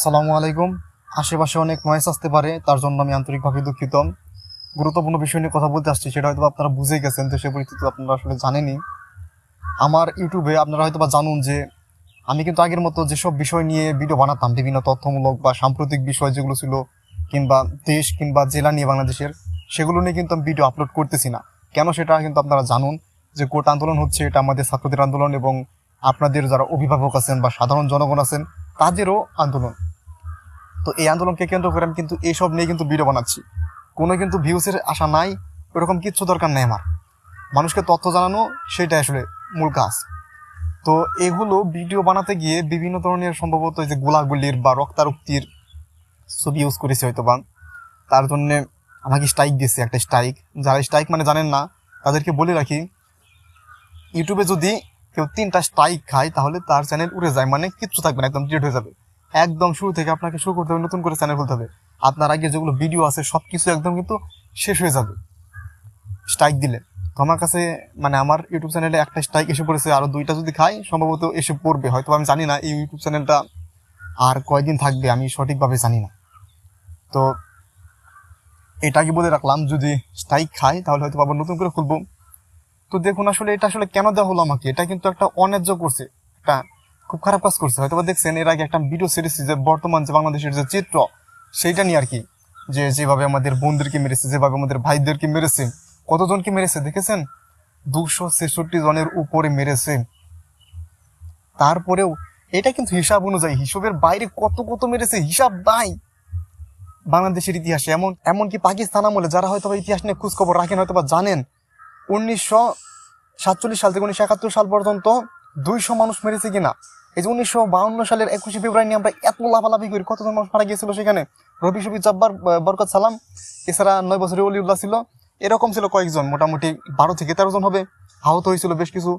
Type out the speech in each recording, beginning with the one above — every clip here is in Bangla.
আসসালামু আলাইকুম। আশেপাশে অনেক নয়েস আসতে পারে, তার জন্য আমি আন্তরিকভাবে দুঃখিত। গুরুত্বপূর্ণ বিষয় নিয়ে কথা বলতে আসছি, সেটা হয়তো আপনারা বুঝে গেছেন, তো সে পরিস্থিতি আপনারা আসলে জানেনই। আমার ইউটিউবে আপনারা হয়তো বা জানুন যে, আমি কিন্তু আগের মতো যেসব বিষয় নিয়ে ভিডিও বানাতাম, বিভিন্ন তথ্যমূলক বা সাম্প্রতিক বিষয় যেগুলো ছিল, কিংবা দেশ কিংবা জেলা নিয়ে বাংলাদেশের, সেগুলো নিয়ে কিন্তু আমি ভিডিও আপলোড করতেছি না। কেন সেটা কিন্তু আপনারা জানুন যে কোর্ট আন্দোলন হচ্ছে, এটা আমাদের ছাত্রদের আন্দোলন এবং আপনাদের যারা অভিভাবক আছেন বা সাধারণ জনগণ আছেন, তাদেরও আন্দোলন। তো এই আন্দোলনকে কেন্দ্র করে আমি কিন্তু এইসব নিয়ে কিন্তু ভিডিও বানাচ্ছি। কোনো কিন্তু ভিউসের আশা নাই, ওরকম কিচ্ছু দরকার নেই আমার। মানুষকে তথ্য জানানো, সেটাই আসলে মূল কাজ। তো এগুলো ভিডিও বানাতে গিয়ে বিভিন্ন ধরনের সম্ভবত যে গোলাগুলির বা রক্তারক্তির ছবি ইউজ করেছে হয়তো বা তার জন্যে আমাকে স্ট্রাইক দিয়েছে একটা স্ট্রাইক যারা স্ট্রাইক মানে জানেন না, তাদেরকে বলে রাখি ইউটিউবে যদি কেউ তিনটা স্ট্রাইক খায়, তাহলে তার চ্যানেল উড়ে যায় মানে কিচ্ছু থাকবে না, একদম ডিলিট হয়ে যাবে। একদম শুরু থেকে আপনাকে শুরু করতে হবে, নতুন করে চ্যানেল খুলতে হবে। আপনার আগে যেগুলো ভিডিও আছে সব কিছু একদম কিন্তু শেষ হয়ে যাবে। স্ট্রাইক দিলে তো আমার কাছে মানে আমার ইউটিউব চ্যানেলে একটা স্ট্রাইক এসে পড়েছে আরও দুইটা যদি খাই, সম্ভবত এসে পড়বে। হয়তো আমি জানি না এই ইউটিউব চ্যানেলটা আর কয়দিন থাকবে, আমি সঠিকভাবে জানি না। তো এটাকে বলে রাখলাম, যদি স্ট্রাইক খাই, তাহলে হয়তো আবার নতুন করে খুলবো। তো দেখুন আসলে এটা আসলে কেন দেওয়া হলো আমাকে? এটা কিন্তু একটা অন্যায্য করছে একটা খুব খারাপ কাজ করছে। হয়তো দেখছেন, এর আগে একটা ভিডিও সিরিজ যে বর্তমান যে বাংলাদেশের যে চিত্র, সেইটা নিয়ে আর কি যে যেভাবে আমাদের বোনদেরকে মেরেছে, যেভাবে আমাদের ভাইদেরকে মেরেছে, কতজনকে মেরেছে দেখেছেন? দুশো ছেষট্টি জনের উপরে মেরেছে। তারপরেও এটা কিন্তু হিসাব অনুযায়ী, হিসাবের বাইরে কত কত মেরেছে, হিসাব নাই বাংলাদেশের ইতিহাসে। এমন, এমনকি পাকিস্তান আমলে যারা হয়তো ইতিহাস নিয়ে খোঁজখবর রাখেন হয়তো বা জানেন, উনিশশো সাতচল্লিশ সাল থেকে উনিশশো একাত্তর সাল পর্যন্ত দুইশো মানুষ মেরেছে কিনা? এই যে উনিশশো সালের একুশে ফেব্রুয়ারি নিয়ে আমরা এত লাফালাফি করি, কতজন মানুষ মারা গিয়েছিল সেখানে? রবি শফি জব্বার বরকত সালাম, এছাড়া নয় বছরের অলিউল্লাহ ছিল। এরকম ছিল কয়েকজন, মোটামুটি বারো থেকে তেরো জন হবে। আহত হয়েছিল বেশ কিছু।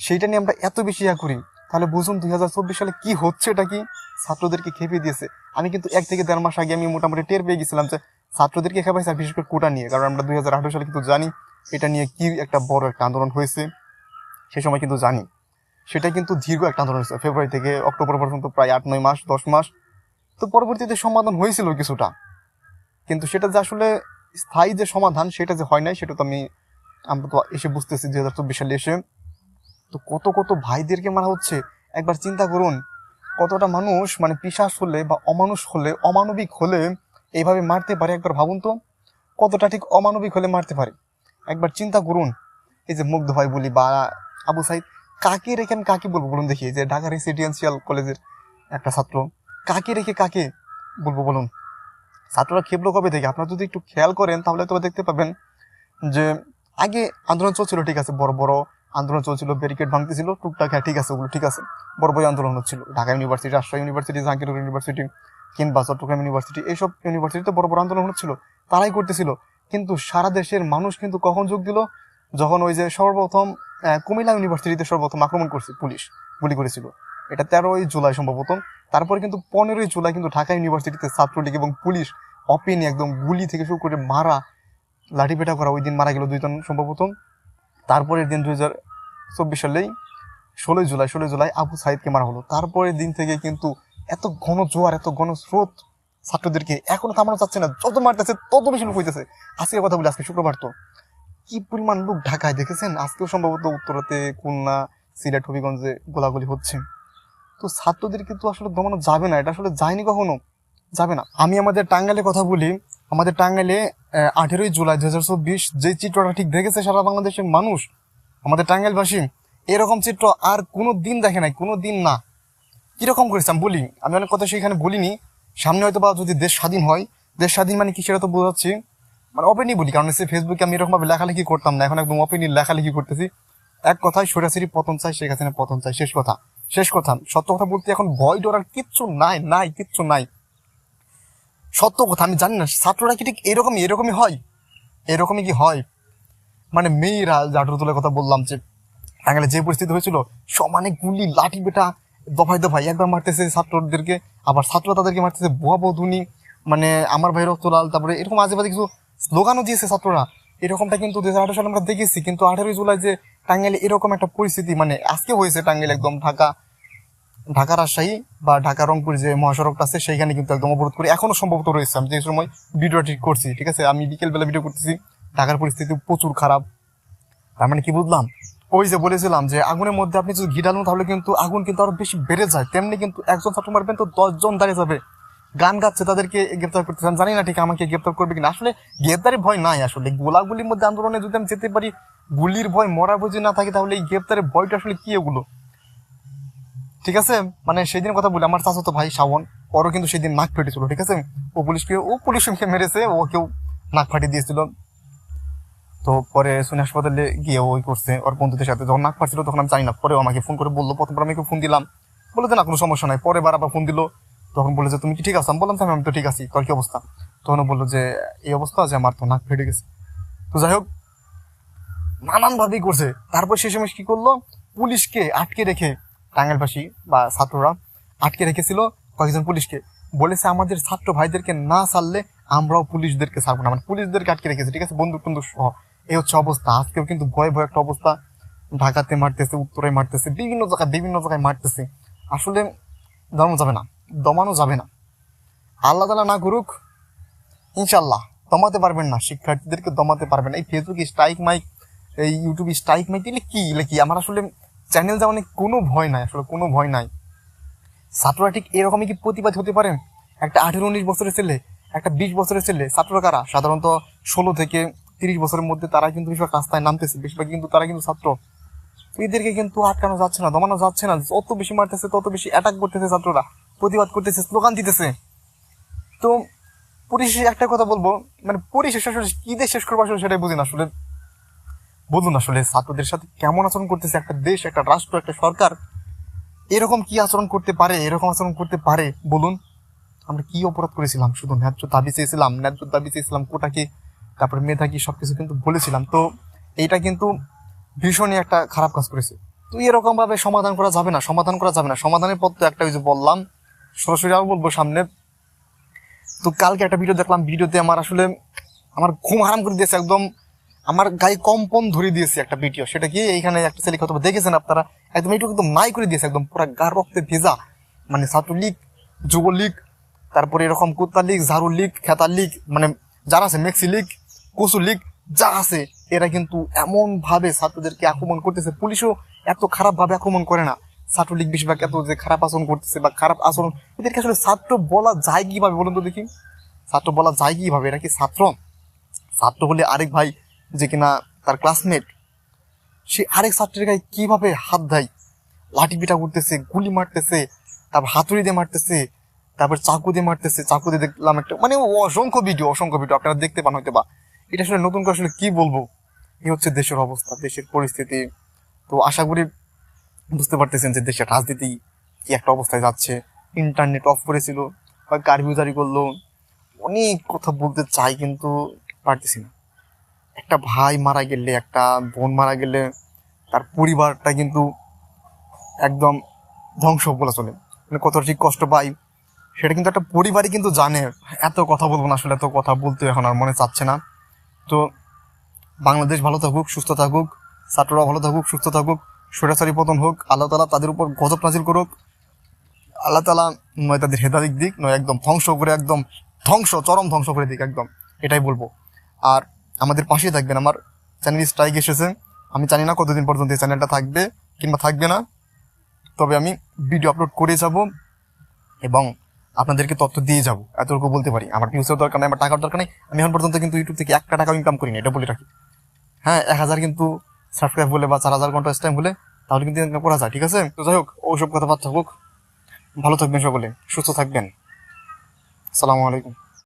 সেইটা নিয়ে আমরা এত বেশি ইয়া করি। তাহলে বুঝুন দুই হাজার চব্বিশ সালে কি হচ্ছে, এটা কি? ছাত্রদেরকে খেপিয়ে দিয়েছে। আমি কিন্তু এক থেকে দেড় মাস আগে আমি মোটামুটি টের পেয়ে গেছিলাম যে ছাত্রদেরকে খেপাইছে বিশেষ করে কোটা নিয়ে। কারণ আমরা দুই হাজার আঠারো সালে কিন্তু জানি এটা নিয়ে কি একটা বড় একটা আন্দোলন হয়েছে। সে সময় কিন্তু জানি। সেটা কিন্তু দীর্ঘ একটা আন্দোলন হয়েছে। ফেব্রুয়ারি থেকে অক্টোবর পর্যন্ত প্রায় আট, নয় মাস, দশ মাস। তো পরবর্তীতে সমাধান হয়েছিল কিছুটা। কিন্তু সেটা যে আসলে স্থায়ী যে সমাধান সেটা যে হয় নাই, সেটা তো আমি, আমরা তো এসে বুঝতেছি দুই হাজার চব্বিশ সালে এসে। তো কত কত ভাইদেরকে মারা হচ্ছে? একবার চিন্তা করুন, কতটা মানুষ মানে পিসাস হলে বা অমানুষ হলে, অমানবিক হলে এইভাবে মারতে পারে একবার ভাবুন তো? কতটা ঠিক অমানবিক হলে মারতে পারে? একবার চিন্তা করুন। এই যে মুগ্ধ ভাই বলি বা আবু সাইদ কাকে রেখে আমি কাকে বলব বলুন দেখি? যে ঢাকা রেসিডেন্সিয়াল কলেজের একটা ছাত্র, কাকে রেখে কাকে বলব বলুন? ছাত্ররা খেপলো কবে থেকে আপনারা যদি একটু খেয়াল করেন, তাহলে তো দেখতে পাবেন যে আগে আন্দোলন চলছিল, ঠিক আছে, বড় বড় আন্দোলন চলছিল ব্যারিকেড ভাঙতেছিল, টুকটাক হ্যাঁ ঠিক আছে, ওগুলো ঠিক আছে, বড় বড় আন্দোলন হচ্ছিল। Dhaka university Rajshahi university Jahangirnagar university কিংবা চট্টগ্রাম ইউনিভার্সিটি এইসব ইউনিভার্সিটিতে বড় বড় আন্দোলন হচ্ছিল, তারাই করতেছিল। কিন্তু সারা দেশের মানুষ কিন্তু কখন যোগ দিল? যখন ওই যে সর্বপ্রথম কুমিল্লা ইউনিভার্সিটিতে সর্বপ্রথম আক্রমণ করছে পুলিশ, গুলি করেছিল। এটা তেরোই জুলাই সম্ভবত। তারপরে কিন্তু পনেরোই জুলাই কিন্তু ঢাকা ইউনিভার্সিটিতে ছাত্রলীগ এবং পুলিশ অপেনে একদম গুলি থেকে শুরু করে মারা, লাঠিপেটা করা ওই দিন মারা গেল দুইজন সম্ভবত। তারপরের দিন দুই হাজার চব্বিশ সালেই ষোলোই জুলাই ষোলোই জুলাই আবু সাইদকে মারা হলো। তারপরের দিন থেকে কিন্তু এত ঘন জোয়ার, এত ঘন স্রোত ছাত্রদেরকে এখনও থামানো যাচ্ছে না। যত মারতেছে, তত বেশি লোক হইতেছে। আজকে কথা বলি, আজকে শুক্রবার তো। কি পরিমাণ লোক ঢাকায় দেখেছেন? আজকেও সম্ভবত উত্তরাতে, খুলনা, সিলেট, হবিগঞ্জে গোলাগুলি হচ্ছে। তো ছাত্রদের কিন্তু আসলে দমানো যাবে না। এটা আসলে যায়নি কখনো? যাবে না। আমি আমাদের টাঙ্গাইলে কথা বলি। আমাদের টাঙ্গাইলে আঠেরোই জুলাই দু হাজার চব্বিশ যে চিত্রটা ঠিক দেখেছে সারা বাংলাদেশের মানুষ, আমাদের টাঙ্গাইলবাসী, এরকম চিত্র আর কোনো দিন দেখে নাই কোনো দিন না। কীরকম করেছে? আমি বলি, আমি অনেক কথা সেখানে বলিনি। সামনে হয়তো বা যদি দেশ স্বাধীন হয়, দেশ স্বাধীন মানে কি সেটা তো বোঝাচ্ছি। মানে ওপেনই বলি, কারণ হচ্ছে ফেসবুকে আমি এরকমভাবে লেখালেখি করতাম না, এখন একদম ওপেনই লেখালেখি করতেছি। এক কথায় সরাসরি পতন চাই, শেখ হাসিনা পতন চাই, শেষ কথা। শেষ কথা, সত্য কথা বলতে এখন ভয় ডরার কিচ্ছু নাই নাই, কিচ্ছু নাই। সত্য কথা, আমি জানি না, ছাত্ররা কি ঠিক এরকমই এরকমই হয়? এরকমই কি হয়? মানে মেয়েরা জাটুর তোলার কথা বললাম যে টাঙ্গালে যে পরিস্থিতি হয়েছিল, সমানে গুলি, লাঠি বেটা, দফায় দফায় একবার মারতেছে ছাত্রদেরকে, আবার ছাত্ররা তাদেরকে মারতেছে, বুয়া বধুনি মানে আমার ভাই রক্তলাল, তারপরে এরকম আজে বাজে কিছু স্লোগানও দিয়েছে ছাত্ররা। এরকমটা কিন্তু দু হাজার আঠারো সালে আমরা দেখেছি, কিন্তু আঠারোই জুলাই যে টাঙ্গাইলে এরকম একটা পরিস্থিতি মানে আজকে হয়েছে টাঙ্গাইল একদম ঢাকা ঢাকা রাজশাহী বা ঢাকা রংপুর যে মহাসড়কটা আছে, সেইখানে কিন্তু একদম অবরোধ করে এখনও সম্ভবত রয়েছে। আমি যে সময় ভিডিওটি করছি, ঠিক আছে? আমি বিকেলবেলা ভিডিও করতেছি, ঢাকার পরিস্থিতি প্রচুর খারাপ। তার মানে কি বুঝলাম? ওই যে বলেছিলাম যে আগুনের মধ্যে আপনি যদি ঘি ঢালুন, তাহলে কিন্তু আগুন কিন্তু আরও বেশি বেড়ে যায়। তেমনি কিন্তু একজন ছাত্র মারবেন তো দশজন দাঁড়িয়ে যাবে। গান গাচ্ছে, তাদেরকে গ্রেপ্তার করতে চান, জানি না ঠিক আমাকে গ্রেপ্তার করবে কিনা। আসলে গ্রেপ্তারের ভয় নাই আসলে। গোলাগুলির মধ্যে আন্দোলনে যদি আমি যেতে পারি, গুলির ভয়, মরার ভয় না থাকে, তাহলে এই গ্রেপ্তারের ভয়টা আসলে কি এগুলো? ঠিক আছে? মানে সেদিন কথা বলি, আমার চাচাতো ভাই শাওন, ওরও কিন্তু সেদিন নাক ফেটেছিল ঠিক আছে? ও পুলিশকে ও পুলিশকে মেরেছে, ও কেউ নাক ফাটিয়ে দিয়েছিল। তো পরে শুনে হাসপাতালে গিয়ে ওই করছে, ওর বন্ধুদের সাথে যখন নাক ফাটছিল, তখন আমি জানি না, পরে আমাকে ফোন করে বলল, প্রথমবার আমি ফোন দিলাম। বলে যে না, কোনো সমস্যা নাই। পরে বার আবার ফোন দিল। তখন বলে যে, তুমি কি ঠিক আছো? আমি বললাম আমি তো ঠিক আছি। তোর কি অবস্থা? তখন বলল যে, এই অবস্থা যে আমার তো নাক ফেটে গেছে। তো যাই হোক নানান ভাবেই করছে। তারপর শেষে মেশ কি করল? পুলিশকে আটকে রেখে টাঙ্গাইলবাসী বা ছাত্ররা আটকে রেখেছিল কয়েকজন পুলিশকে। বলেছে, আমাদের ছাত্র ভাইদেরকে না ছাড়লে আমরাও পুলিশদেরকে ছাড়বো না। মানে পুলিশদেরকে আটকে রেখেছে, ঠিক আছে? বন্দুক টন্দুক সহ। এই হচ্ছে অবস্থা। আজকেও কিন্তু ভয় ভয় একটা অবস্থা। ঢাকাতে মারতেছে, উত্তরে মারতেছে, বিভিন্ন জায়গায় বিভিন্ন জায়গায় মারতেছে। আসলে দমানো যাবে না। দমানো যাবে না। আল্লাহ তালা না করুক ইনশাল্লাহ দমাতে পারবেন না। শিক্ষার্থীদেরকে দমাতে পারবেন এই ফেসবুক স্ট্রাইক মাইক এই ইউটিউব স্ট্রাইক মাইক এগুলো কি? এগুলো কি? আমার আসলে চ্যানেল যাওয়া কোনো ভয় নাই, আসলে কোনো ভয় নাই। ছাত্ররা ঠিক এরকমই কি প্রতিবাদ হতে পারেন? একটা আঠেরো উনিশ বছরের ছেলে, একটা বিশ বছরের ছেলে, ছাত্ররা কারা? সাধারণত ষোলো থেকে তিরিশ বছরের মধ্যে তারা কিন্তু বেশিরভাগ রাস্তায় নামতেছে। বেশিরভাগ কিন্তু তারা কিন্তু ছাত্র। এদেরকে কিন্তু আটকানো যাচ্ছে না, দমানো যাচ্ছে না। যত বেশি মারতেছে, তত বেশি অ্যাটাক করতেছে ছাত্ররা। প্রতিবাদ করতেছে, স্লোগান দিতেছে। তো পরিশেষে একটা কথা বলব মানে পরিশেষে আসলে কি দিয়ে শেষ করব আসলে সেটাই বুঝি না আসলে। বলুন আসলে ছাত্রদের সাথে কেমন আচরণ করতেছে একটা দেশ, একটা রাষ্ট্র, একটা সরকার। এরকম কি আচরণ করতে পারে, এরকম আচরণ করতে পারে, বলুন। আমরা কি অপরাধ করেছিলাম? শুধু ন্যায্য দাবি চেয়েছিলাম, ন্যায্য দাবি চেয়েছিলাম কোটা কি, তারপরে মেধা কি, সবকিছু কিন্তু বলেছিলাম। তো এইটা কিন্তু ভীষণই একটা খারাপ কাজ করেছে। তো এরকমভাবে সমাধান করা যাবে না, সমাধান করা যাবে না। সমাধানের পথ তো একটা যে বললাম সরাসরি আরও বলব সামনে। তো কালকে একটা ভিডিও দেখলাম ভিডিওতে আমার আসলে আমার ঘুম হারাম করে দিয়েছে একদম। আমার গায়ে কম্পন ধরে দিয়েছে একটা ভিডিও সেটা কি? এইখানে একটা ছেলে হয়তো দেখেছেন আপনারা? একদম এইটুকু একদম নাই করে দিয়েছে, একদম পুরো গার রক্তে ভেজা। মানে ছাত্রলীগ, যুবলীগ, তারপরে এরকম কুত্তা লীগ, ঝাড়ু লীগ খেতার লীগ মানে যারা আছে, মেক্সি লীগ কচু লীগ, যা আছে, এরা কিন্তু এমন ভাবে ছাত্রদেরকে আক্রমণ করতেছে। পুলিশও এত খারাপ ভাবে আক্রমণ করে না। ছাত্রলীগ বেশিরভাগ এত যে খারাপ আচরণ করতেছে বা খারাপ আচরণ, এদেরকে আসলে ছাত্র বলা যায় কীভাবে বলুন তো দেখি? ছাত্র বলা যায় কীভাবে? এরা কি ছাত্র? ছাত্র হলে আরেক ভাই যে কিনা তার ক্লাসমেট সে আরেক ছাত্রের গায়ে কীভাবে হাত দেয়? লাঠি পিটা করতেছে, গুলি মারতেছে, তারপর হাতুড়ি দিয়ে মারতেছে, তারপর চাকু দিয়ে মারতেছে, চাকু দিয়ে দেখলাম একটা মানে অসংখ্য ভিডিও অসংখ্য ভিডিও আপনারা দেখতে পান হয়তো বা এটা আসলে নতুন করে আসলে কি বলব? এই হচ্ছে দেশের অবস্থা, দেশের পরিস্থিতি। তো আশা করি বুঝতে পারতেছেন যে দেশের রাজনীতি কি একটা অবস্থায় যাচ্ছে। ইন্টারনেট অফ করেছিল, হয় কারফিউ জারি করল। অনেক কথা বলতে চাই কিন্তু পারতেছি না। একটা ভাই মারা গেলে, একটা বোন মারা গেলে তার পরিবারটা কিন্তু একদম ধ্বংস বলে চলে। মানে কতটা ঠিক কষ্ট পাই, সেটা কিন্তু একটা পরিবারই কিন্তু জানে। এত কথা বলব না আসলে, এত কথা বলতে এখন আর মনে চাচ্ছে না। তো বাংলাদেশ ভালো থাকুক, সুস্থ থাকুক ছাত্ররা ভালো থাকুক, সুস্থ থাকুক। সরাসরি পতন হোক, আল্লাহ তালা তাদের উপর গজব নাজিল করুক, আল্লাহ তালা নয় তাদের হেদাদিক দিক, নয় একদম ধ্বংস করে, একদম ধ্বংস, চরম ধ্বংস করে দিক, একদম। এটাই বলব। আর আমাদের পাশেই থাকবেন আমার চ্যানেল স্ট্রাইক এসেছে। আমি জানি না কতদিন পর্যন্ত এই চ্যানেলটা থাকবে কিংবা থাকবে না। তবে আমি ভিডিও আপলোড করে যাব এবং আপনাদেরকে তথ্য দিয়ে যাব। এতটুকু বলতে পারি। আমার ভিউসের দরকার নেই, আমার টাকার দরকার নেই। আমি এখন পর্যন্ত কিন্তু ইউটিউব থেকে একটা টাকা ইনকাম করিনি, এটা বলে রাখি। হ্যাঁ এক হাজার কিন্তু সাবস্ক্রাইব হলে বা চার হাজার ঘণ্টা টাইম হলে তাহলে কিন্তু ইনকাম করা যায়, ঠিক আছে? তো যাই হোক ওইসব কথাবার্তা হোক। ভালো থাকবেন সকলে, সুস্থ থাকবেন। আসসালামু আলাইকুম।